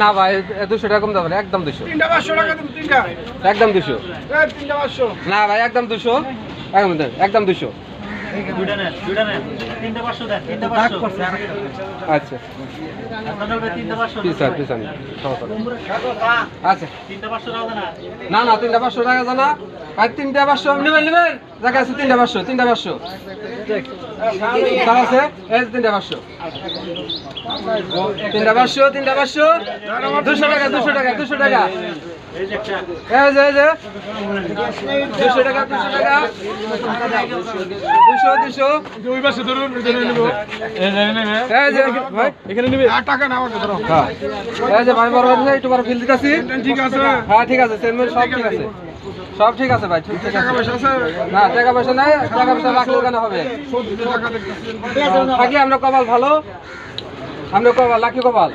না ভাই 200 টাকা কম দাও একদম 200 তিনটা পাঁচশো টাকা দিন তিনটা। একদম 200 এই তিনটা পাঁচশো। না ভাই একদম 200 একদম 200 দুইটা নেন দুইটা নেন তিনটা পাঁচশো দেন তিনটা পাঁচশো। আচ্ছা। তিনটা পাঁচশো পিস আর আচ্ছা। তিনটা পাঁচশো টাকা না না না তিনটা পাঁচশো টাকা জানা আর তিনটা পাঁচশো। নেবেন নেবেন। জায়গা আছে তিনটা পাঁচশো তিনটা পাঁচশো। তার আছে এই তিনটা পাঁচশো। তিনটা পাঁচশো তিনটা পাঁচশো। দুশো টাকা দুশো টাকা দুশো টাকা। এই যে এই যে। দুশো টাকা দুশো টাকা। দুশো দুশো। ওই পাশে ধরুন এই যে ভাই। এখানে নেবে। আর টাকা না ধরো হ্যাঁ এই যে ভাই বড় ভাই একটু বড় ফিল দিতেছি। ঠিক আছে। হ্যাঁ ঠিক আছে সব ঠিক আছে। সব ঠিক আছে ভাই ঠিক টাকা আছে পয়সা আছে? না টাকা পয়সা নাই টাকা পয়সা রাখলে কেন হবে? থাকলে আমরা কপাল ভালো। আমরা কপাল লাকি কপাল।